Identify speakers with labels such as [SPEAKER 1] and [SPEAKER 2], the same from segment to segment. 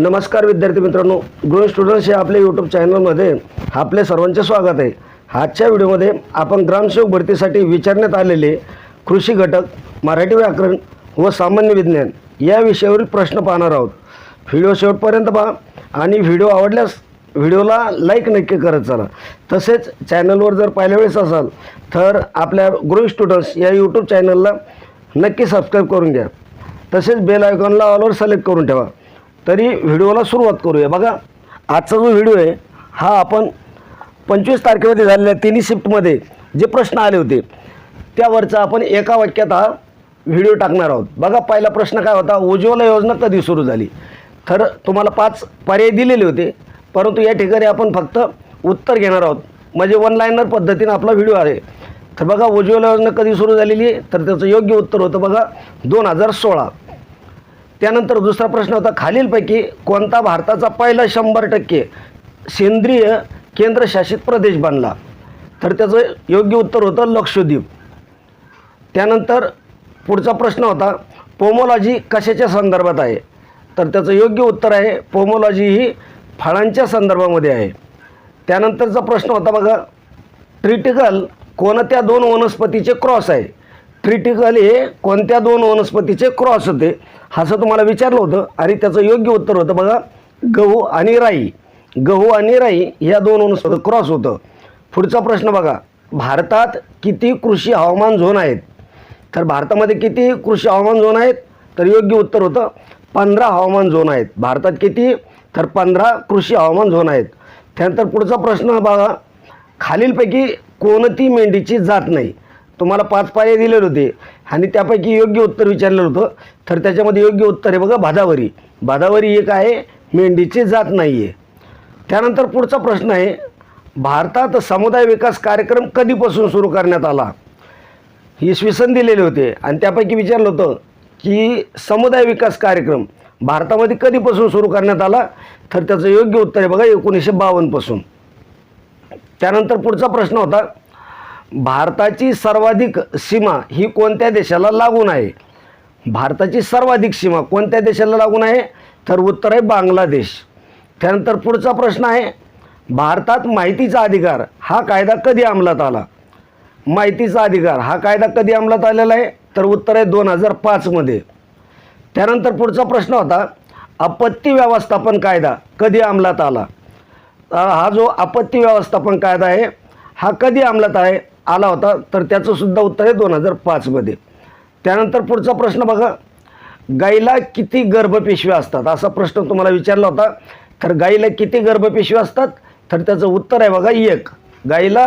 [SPEAKER 1] नमस्कार विद्यार्थी मित्रांनो ग्रो स्टुडंट्स हे आपल्या यूट्यूब चॅनलमध्ये आपले सर्वांचे स्वागत आहे. आजच्या व्हिडिओमध्ये आपण ग्रामसेवक भरतीसाठी विचारण्यात आलेले कृषी घटक मराठी व्याकरण व सामान्य विज्ञान या विषयावरील प्रश्न पाहणार आहोत. व्हिडिओ शेवटपर्यंत पहा आणि व्हिडिओ आवडल्यास व्हिडिओला लाईक नक्की करत चला. तसेच चॅनलवर जर पहिल्या वेळेस असाल तर आपल्या ग्रो स्टुडंट्स या यूट्यूब चॅनलला नक्की सबस्क्राईब करून घ्या. तसेच बेल आयकॉनला ऑलवर सिलेक्ट करून ठेवा. तरी व्हिडिओला सुरुवात करूया. बघा आजचा जो व्हिडिओ आहे हा आपण पंचवीस तारखेमध्ये झालेल्या तिन्ही शिफ्टमध्ये जे प्रश्न आले होते त्यावरचा आपण एका वाक्यात हा व्हिडिओ टाकणार आहोत. बघा पहिला प्रश्न काय होता? उज्ज्वला योजना कधी सुरू झाली? तर तुम्हाला पाच पर्याय दिलेले होते परंतु या ठिकाणी आपण फक्त उत्तर घेणार आहोत. म्हणजे वन लाईनर पद्धतीनं आपला व्हिडिओ आहे. तर बघा उज्ज्वला योजना कधी सुरू झालेली आहे? तर त्याचं योग्य उत्तर होतं बघा दोन हजार सोळा. त्यानंतर दुसरा प्रश्न होता खालीलपैकी कोणता भारताचा पहिला शंभर टक्के सेंद्रिय केंद्रशासित प्रदेश बनला? तर त्याचं योग्य उत्तर होतं लक्षद्वीप. त्यानंतर पुढचा प्रश्न होता पोमोलॉजी कशाच्या संदर्भात आहे? तर त्याचं योग्य उत्तर आहे पोमोलॉजी ही फळांच्या संदर्भामध्ये आहे. त्यानंतरचा प्रश्न होता बघा ट्रिटिकल कोणत्या दोन वनस्पतीचे क्रॉस आहे? ट्रिटिकल हे कोणत्या दोन वनस्पतीचे क्रॉस होते? असं तुम्हाला विचारलं होतं आणि त्याचं योग्य उत्तर होतं बघा गहू आणि राई. गहू आणि राई या दोन वनस्पती क्रॉस होतं. पुढचा प्रश्न बघा भारतात किती कृषी हवामान झोन आहेत? तर भारतामध्ये किती कृषी हवामान झोन आहेत? तर योग्य उत्तर होतं पंधरा हवामान झोन आहेत. भारतात किती? तर पंधरा कृषी हवामान झोन आहेत. त्यानंतर पुढचा प्रश्न बघा खालीलपैकी कोणती मेंढीची जात नाही? तुम्हाला पाच पाये दिलेले होते. आणि त्यापैकी योग्य उत्तर विचारलेलं होतं. तर त्याच्यामध्ये योग्य उत्तर आहे बघा भादावरी. भादावरी एक आहे मेंढीची जात नाही आहे त्यानंतर पुढचा प्रश्न आहे भारतात समुदाय विकास कार्यक्रम कधीपासून सुरू करण्यात आला? इसवी सन दिलेले होते. आणि त्यापैकी विचारलं होतं की समुदाय विकास कार्यक्रम भारतामध्ये कधीपासून सुरू करण्यात आला? तर त्याचं योग्य उत्तर आहे बघा एकोणीसशे बावन्नपासून त्यानंतर पुढचा प्रश्न होता भारताची सर्वाधिक सीमा ही कोणत्या देशाला लागून आहे? भारताची सर्वाधिक सीमा कोणत्या देशाला लागून आहे? तर उत्तर आहे बांगलादेश. त्यानंतर पुढचा प्रश्न आहे भारतात माहितीचा अधिकार हा कायदा कधी अंमलात आला? माहितीचा अधिकार हा कायदा कधी अंमलात आलेला आहे? तर उत्तर आहे दोन हजार पाचमध्ये त्यानंतर पुढचा प्रश्न होता आपत्ती व्यवस्थापन कायदा कधी अंमलात आला? हा जो आपत्ती व्यवस्थापन कायदा आहे हा कधी अंमलात आहे? आला होता तर त्याचं सुद्धा उत्तर आहे दोन हजार पाचमध्ये त्यानंतर पुढचा प्रश्न बघा. गाईला किती गर्भपेशव्या असतात? असा प्रश्न तुम्हाला विचारला होता. तर गाईला किती गर्भपेशव्या असतात? तर त्याचं उत्तर आहे बघा एक. गाईला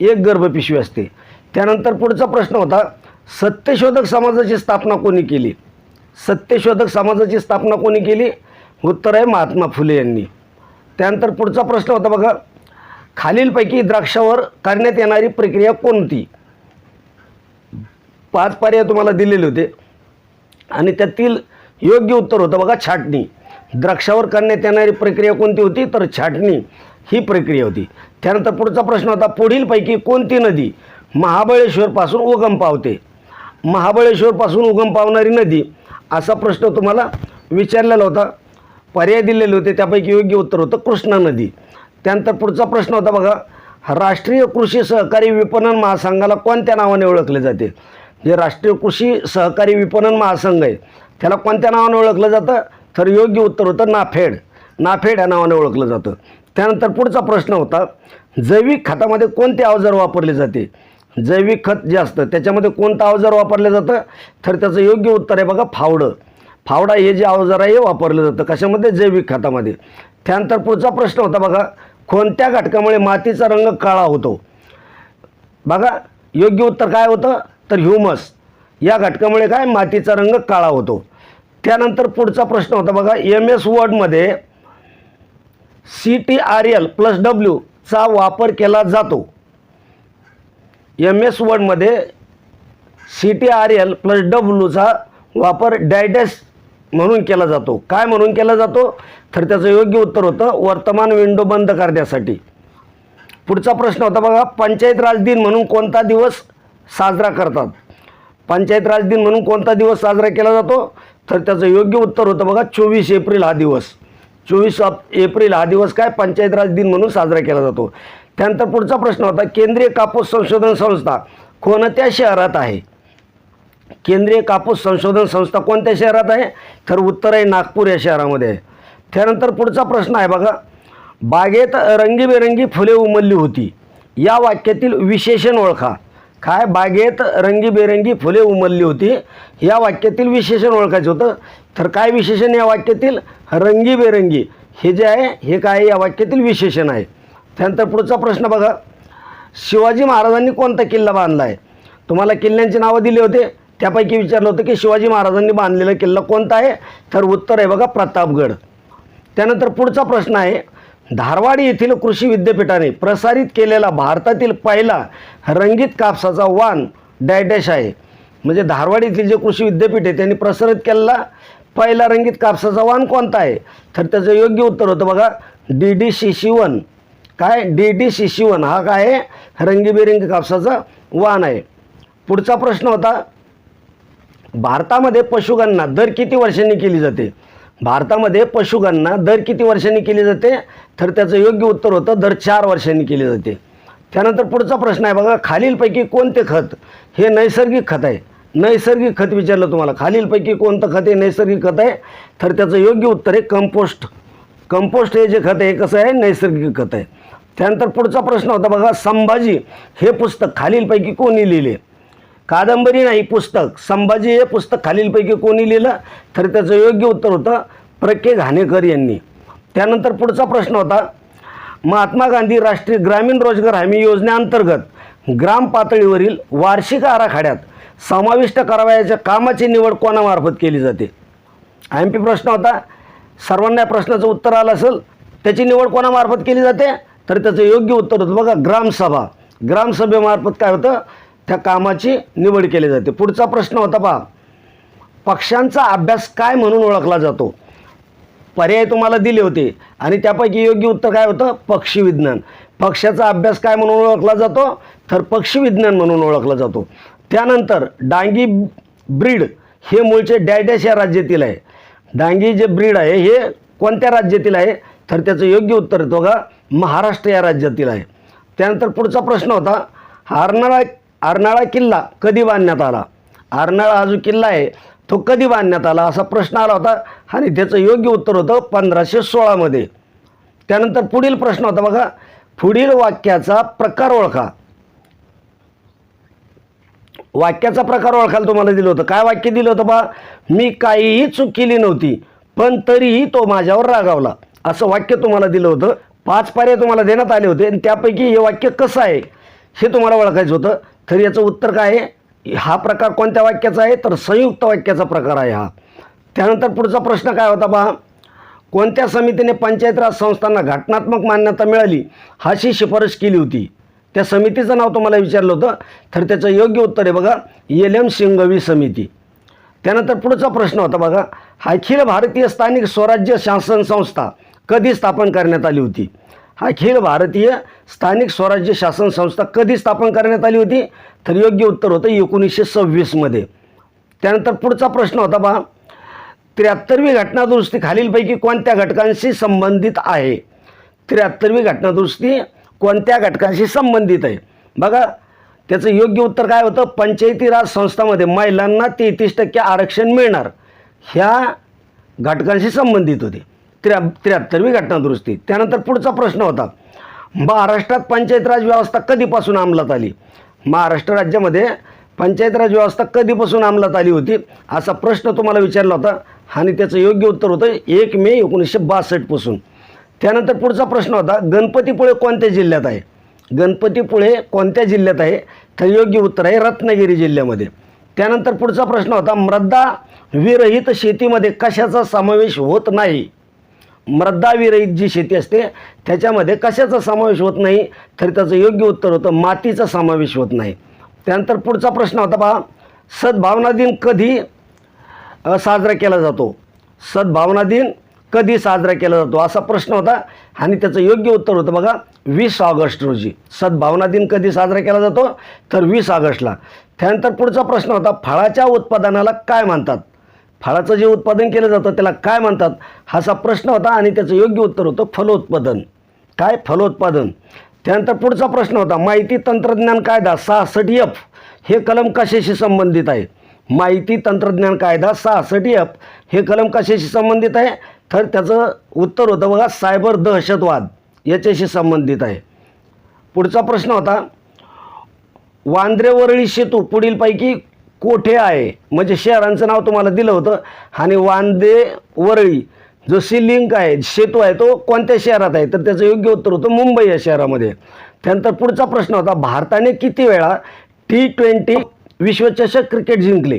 [SPEAKER 1] एक गर्भपिशवी असते. त्यानंतर पुढचा प्रश्न होता. सत्यशोधक समाजाची स्थापना कोणी केली? सत्यशोधक समाजाची स्थापना कोणी केली? उत्तर आहे महात्मा फुले यांनी. त्यानंतर पुढचा प्रश्न होता बघा. खालीलपैकी द्राक्षावर करण्यात येणारी प्रक्रिया कोणती? पाच पर्याय तुम्हाला दिलेले होते. आणि त्यातील योग्य उत्तर होतं बघा छाटणी. द्राक्षावर करण्यात येणारी प्रक्रिया कोणती होती? तर छाटणी ही प्रक्रिया होती. त्यानंतर पुढचा प्रश्न होता पुढीलपैकी कोणती नदी महाबळेश्वरपासून उगम पावते? महाबळेश्वरपासून उगम पावणारी नदी असा प्रश्न तुम्हाला विचारलेला होता. पर्याय दिलेले होते त्यापैकी योग्य उत्तर होतं कृष्णा नदी. त्यानंतर पुढचा प्रश्न होता बघा राष्ट्रीय कृषी सहकारी विपणन महासंघाला कोणत्या नावाने ओळखले जाते? जे राष्ट्रीय कृषी सहकारी विपणन महासंघ आहे. त्याला कोणत्या नावाने ओळखलं जातं? तर योग्य उत्तर होतं नाफेड. नाफेड या नावाने ओळखलं जातं. त्यानंतर पुढचा प्रश्न होता जैविक खतामध्ये कोणते अवजार वापरले जाते? जैविक खत जे असतं त्याच्यामध्ये कोणतं अवजार वापरलं जातं? तर त्याचं योग्य उत्तर आहे बघा फावडं. फावडा हे जे अवजार आहे हे वापरलं जातं. कशामध्ये? जैविक खतामध्ये. त्यानंतर पुढचा प्रश्न होता बघा कोणत्या घटकामुळे मातीचा रंग काळा होतो? बघा योग्य उत्तर काय होतं? तर ह्युमस. या घटकामुळे काय? मातीचा रंग काळा होतो. त्यानंतर पुढचा प्रश्न होता बघा M S वर्डमध्ये C T R L plus डब्ल्यूचा वापर केला जातो. M S वर्डमध्ये C T R L plus डब्ल्यूचा वापर डायडॅस म्हणून केला जातो. काय म्हणून केला जातो? तर त्याचं योग्य उत्तर होतं वर्तमान विंडो बंद करण्यासाठी. पुढचा प्रश्न होता बघा पंचायत राज दिन म्हणून कोणता दिवस साजरा करतात? पंचायत राज दिन म्हणून कोणता दिवस साजरा केला जातो? तर त्याचं योग्य उत्तर होतं बघा चोवीस एप्रिल हा दिवस. चोवीस एप्रिल हा दिवस काय? पंचायत राज दिन म्हणून साजरा केला जातो. त्यानंतर पुढचा प्रश्न होता केंद्रीय कापूस संशोधन संस्था कोणत्या शहरात आहे? केंद्रीय कापूस संशोधन संस्था कोणत्या शहरात आहे? तर उत्तर आहे नागपूर या शहरामध्ये. आहे त्यानंतर पुढचा प्रश्न आहे बघा. बागेत रंगीबेरंगी फुले उमलली होती. या वाक्यातील विशेषण ओळखा. काय? बागेत रंगीबेरंगी फुले उमलली होती. या वाक्यातील विशेषण ओळखायचं होतं. तर काय विशेषण या वाक्यातील? रंगीबेरंगी. हे जे आहे हे काय या वाक्यातील विशेषण आहे. त्यानंतर पुढचा प्रश्न बघा. शिवाजी महाराजांनी कोणता किल्ला बांधला आहे? तुम्हाला किल्ल्यांची नावं दिली होते. त्यापैकी विचारलं होतं की शिवाजी महाराजांनी बांधलेला किल्ला कोणता आहे? तर उत्तर आहे बघा प्रतापगड. त्यानंतर पुढचा प्रश्न आहे धारवाड येथील कृषी विद्यापीठाने प्रसारित केलेला भारतातील पहिला रंगीत कापसाचा वाण डॅडॅश आहे. म्हणजे धारवाड येथील जे कृषी विद्यापीठ आहे त्यांनी प्रसारित केलेला पहिला रंगीत कापसाचा वाण कोणता आहे? तर त्याचं योग्य उत्तर होतं बघा डी डी सी वन काय? डी डी सी वन हा काय आहे? रंगीबेरंगी कापसाचा वाण आहे. पुढचा प्रश्न होता भारतामध्ये पशुगणना दर किती वर्षांनी केली जाते? भारतामध्ये पशुगणना दर किती वर्षांनी केली जाते? तर त्याचं योग्य उत्तर होतं दर चार वर्षांनी केली जाते. त्यानंतर पुढचा प्रश्न आहे बघा खालीलपैकी कोणते खत? हे नैसर्गिक खत आहे. नैसर्गिक खत विचारलं तुम्हाला. खालीलपैकी कोणतं खत हे नैसर्गिक खत आहे? तर त्याचं योग्य उत्तर आहे कंपोस्ट. कंपोस्ट हे जे खत आहे कसं आहे? नैसर्गिक खत आहे. त्यानंतर पुढचा प्रश्न होता बघा संभाजी हे पुस्तक खालीलपैकी कोणी लिहिले? कादंबरी नाही पुस्तक. संभाजी हे पुस्तक खालीलपैकी कोणी लिहिलं? तर त्याचं योग्य उत्तर होतं प्र के घाणेकर यांनी. त्यानंतर पुढचा प्रश्न होता महात्मा गांधी राष्ट्रीय ग्रामीण रोजगार हमी योजनेअंतर्गत ग्राम पातळीवरील वार्षिक आराखड्यात समाविष्ट करावयाच्या कामाची निवड कोणामार्फत केली जाते? आय एम पी प्रश्न होता सर्वांना या प्रश्नाचं उत्तर आलं असेल त्याची निवड कोणामार्फत केली जाते? तर त्याचं योग्य उत्तर होतं बघा ग्रामसभा. ग्रामसभेमार्फत काय होतं? त्या कामाची निवड केली जाते. पुढचा प्रश्न होता पहा. पक्ष्यांचा अभ्यास काय म्हणून ओळखला जातो? पर्याय तुम्हाला दिले होते आणि त्यापैकी योग्य उत्तर काय होतं? पक्षीविज्ञान. पक्ष्याचा अभ्यास काय म्हणून ओळखला जातो? तर पक्षी विज्ञान म्हणून ओळखला जातो. त्यानंतर डांगी ब्रीड हे मूळचे डॅडॅश या राज्यातील आहे. डांगी जे ब्रीड आहे हे कोणत्या राज्यातील आहे? तर त्याचं योग्य उत्तर येतो का महाराष्ट्र या राज्यातील आहे. त्यानंतर पुढचा प्रश्न होता अर्नाळा अर्नाळा किल्ला कधी बांधण्यात आला? अर्नाळा हा जो किल्ला आहे तो कधी बांधण्यात आला? असा प्रश्न आला होता. आणि त्याचं योग्य उत्तर होतं पंधराशे सोळामध्ये त्यानंतर पुढील प्रश्न होता बघा. पुढील वाक्याचा प्रकार ओळखा. वाक्याचा प्रकार ओळखायला तुम्हाला दिलं होतं. काय वाक्य दिलं होतं बा? मी काहीही चूक केली नव्हती पण तरीही तो माझ्यावर रागावला. असं वाक्य तुम्हाला दिलं होतं. पाच पर्याय तुम्हाला देण्यात आले होते. आणि त्यापैकी हे वाक्य कसं आहे हे तुम्हाला ओळखायचं होतं. तर याचं उत्तर काय आहे? हा प्रकार कोणत्या वाक्याचा आहे? तर संयुक्त वाक्याचा प्रकार आहे हा. त्यानंतर पुढचा प्रश्न काय होता पहा? कोणत्या समितीने पंचायत राज संस्थांना घटनात्मक मान्यता मिळाली? अशी शिफारस केली होती. त्या समितीचं नाव तुम्हाला विचारलं होतं. तर त्याचं योग्य उत्तर आहे बघा एल एम सिंघवी समिती. त्यानंतर पुढचा प्रश्न होता बघा अखिल भारतीय स्थानिक स्वराज्य शासन संस्था कधी स्थापन करण्यात आली होती? अखिल भारतीय स्थानिक स्वराज्य शासन संस्था कधी स्थापन करण्यात आली होती? तर योग्य उत्तर होतं एकोणीसशे सव्वीसमध्ये त्यानंतर पुढचा प्रश्न होता बा त्र्याहत्तरवी घटनादुरुस्ती खालीलपैकी कोणत्या घटकांशी संबंधित आहे? त्र्याहत्तरवी घटनादुरुस्ती कोणत्या घटकांशी संबंधित आहे? बघा त्याचं योग्य उत्तर काय होतं? पंचायती राज संस्थामध्ये महिलांना तेहतीस टक्के आरक्षण मिळणार. ह्या घटकांशी संबंधित होते. त्र्या त्र्याहत्तरवी घटनादुरुस्ती त्यानंतर पुढचा प्रश्न होता. महाराष्ट्रात पंचायत राज व्यवस्था कधीपासून अंमलात आली? महाराष्ट्र राज्यामध्ये पंचायत राज व्यवस्था कधीपासून अंमलात आली होती? असा प्रश्न तुम्हाला विचारला होता आणि त्याचं योग्य उत्तर होतं एक मे एकोणीसशे बासष्टपासून त्यानंतर पुढचा प्रश्न होता गणपतीपुळे कोणत्या जिल्ह्यात आहे? गणपतीपुळे कोणत्या जिल्ह्यात आहे? तर योग्य उत्तर आहे रत्नागिरी जिल्ह्यामध्ये. त्यानंतर पुढचा प्रश्न होता मृदा विरहित शेतीमध्ये कशाचा समावेश होत नाही? मृद्दाविरहित जी शेती असते त्याच्यामध्ये कशाचा समावेश होत नाही तर त्याचं योग्य उत्तर होतं मातीचा समावेश होत नाही. त्यानंतर पुढचा प्रश्न होता पहा सद्भावना दिन कधी साजरा केला जातो? सद्भावना दिन कधी साजरा केला जातो? असा प्रश्न होता आणि त्याचं योग्य उत्तर होतं बघा वीस ऑगस्ट रोजी. सद्भावना दिन कधी साजरा केला जातो? तर वीस ऑगस्टला. त्यानंतर पुढचा प्रश्न होता फळाच्या उत्पादनाला काय म्हणतात फळाचं जे उत्पादन केलं जातं त्याला काय म्हणतात? हाचा प्रश्न होता आणि त्याचं योग्य उत्तर होतं फलोत्पादन. काय? फलोत्पादन. त्यानंतर पुढचा प्रश्न होता माहिती तंत्रज्ञान कायदा सहासष्ट एफ हे कलम कशाशी संबंधित आहे? माहिती तंत्रज्ञान कायदा सहासष्ट एफ हे कलम कशाशी संबंधित आहे? तर त्याचं उत्तर होतं बघा सायबर दहशतवाद याच्याशी संबंधित आहे. पुढचा प्रश्न होता वांद्रे वरळी सेतू पुढीलपैकी कोठे आहे? म्हणजे शहरांचं नाव तुम्हाला दिलं होतं. आणि वांदे वरळी जशी लिंक आहे सेतू आहे तो कोणत्या शहरात आहे? तर त्याचं योग्य उत्तर होतं मुंबई या शहरामध्ये. त्यानंतर पुढचा प्रश्न होता भारताने किती वेळा टी ट्वेंटी विश्वचषक क्रिकेट जिंकले?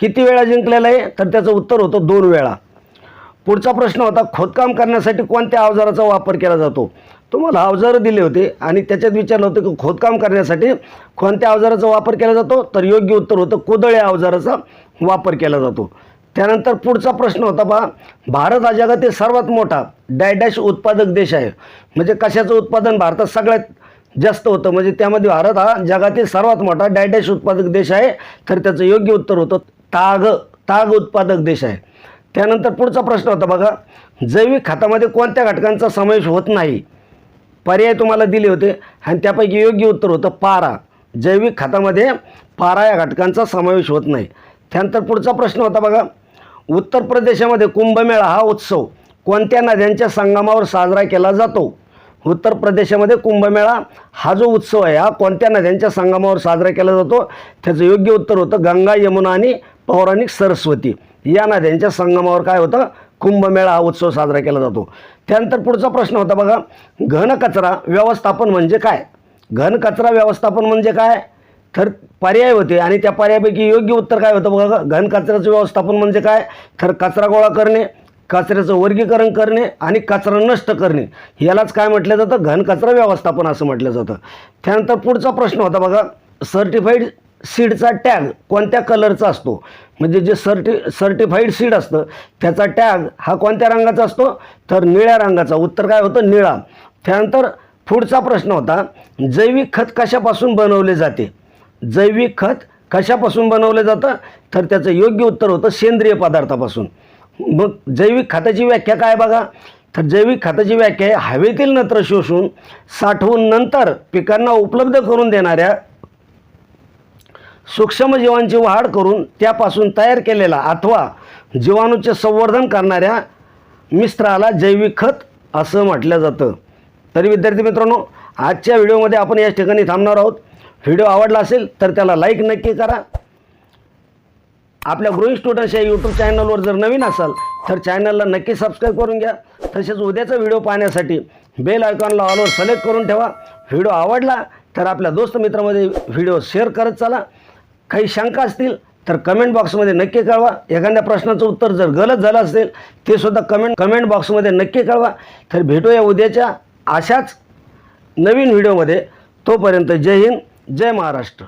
[SPEAKER 1] किती वेळा जिंकलेलं आहे? तर त्याचं उत्तर होतं दोन वेळा. पुढचा प्रश्न होता खोदकाम करण्यासाठी कोणत्या अवजाराचा वापर केला जातो? तुम्हाला अवजारं दिले होते आणि त्याच्यात विचारलं होतं की खोदकाम करण्यासाठी कोणत्या अवजाराचा वापर केला जातो? तर योग्य उत्तर होतं कुदळ या अवजाराचा वापर केला जातो. त्यानंतर पुढचा प्रश्न होता पहा भारत हा जगातील सर्वात मोठा डायडॅश उत्पादक देश आहे. म्हणजे कशाचं उत्पादन? भारतात सगळ्यात जास्त होतं. म्हणजे त्यामध्ये भारत हा जगातील सर्वात मोठा डायडॅश उत्पादक देश आहे. तर त्याचं योग्य उत्तर होतं ताग ताग उत्पादक देश आहे. त्यानंतर पुढचा प्रश्न होता बघा. जैविक खतामध्ये कोणत्या घटकांचा समावेश होत नाही? पर्याय तुम्हाला दिले होते आणि त्यापैकी योग्य उत्तर होतं पारा. जैविक खतामध्ये पारा या घटकांचा समावेश होत नाही. त्यानंतर पुढचा प्रश्न होता बघा. उत्तर प्रदेशामध्ये कुंभमेळा हा उत्सव कोणत्या नद्यांच्या संगमावर साजरा केला जातो? उत्तर प्रदेशामध्ये कुंभमेळा हा जो उत्सव आहे हा कोणत्या नद्यांच्या संगमावर साजरा केला जातो? त्याचं योग्य उत्तर होतं गंगा यमुना आणि पौराणिक सरस्वती. या नद्यांच्या संगमावर काय होतं? कुंभमेळा हा उत्सव साजरा केला जातो. त्यानंतर पुढचा प्रश्न होता बघा घनकचरा व्यवस्थापन म्हणजे काय? घनकचरा व्यवस्थापन म्हणजे काय? तर पर्याय होते आणि त्या पर्यायापैकी योग्य उत्तर काय होतं बघा? घनकचऱ्याचं व्यवस्थापन म्हणजे काय? तर कचरा गोळा करणे कचऱ्याचं वर्गीकरण करणे आणि कचरा नष्ट करणे. यालाच काय म्हटलं जातं? घनकचरा व्यवस्थापन असं म्हटलं जातं. त्यानंतर पुढचा प्रश्न होता बघा सर्टिफाईड सीडचा टॅग कोणत्या कलरचा असतो? म्हणजे जे सर्टि सर्टिफाईड सीड असतं त्याचा टॅग हा कोणत्या रंगाचा असतो? तर निळ्या रंगाचा. उत्तर काय होतं? निळा. त्यानंतर पुढचा प्रश्न होता जैविक खत कशापासून बनवले जाते? जैविक खत कशापासून बनवलं जातं? तर त्याचं योग्य उत्तर होतं सेंद्रिय पदार्थापासून. मग जैविक खताची व्याख्या काय बघा? तर जैविक खताची व्याख्या आहे हवेतील नत्र शोषून साठवून नंतर पिकांना उपलब्ध करून देणाऱ्या सूक्ष्मजीवांची वाढ करून त्यापासून तयार केलेला अथवा जीवाणूचे संवर्धन करणाऱ्या मिश्राला जैविक खत असं म्हटलं जातं. तरी विद्यार्थी मित्रांनो आजच्या व्हिडिओमध्ये आपण याच ठिकाणी थांबणार आहोत. व्हिडिओ आवडला असेल तर त्याला लाईक नक्की करा. आपल्या ग्रोईंग स्टुडंट्स या यूट्यूब चॅनलवर जर नवीन असाल तर चॅनलला नक्की सबस्क्राईब करून घ्या. तसेच उद्याचा व्हिडिओ पाहण्यासाठी बेल आयकॉनला ऑलवर सिलेक्ट करून ठेवा. व्हिडिओ आवडला तर आपल्या दोस्त मित्रामध्ये व्हिडिओ शेअर करत चला. काही शंका असतील तर कमेंट बॉक्समध्ये नक्की कळवा. एखाद्या प्रश्नाचं उत्तर जर गलत झालं असेल ते सुद्धा कमेंट कमेंट बॉक्समध्ये नक्की कळवा. तर भेटूया उद्याच्या अशाच नवीन व्हिडिओमध्ये तोपर्यंत जय हिंद जय महाराष्ट्र.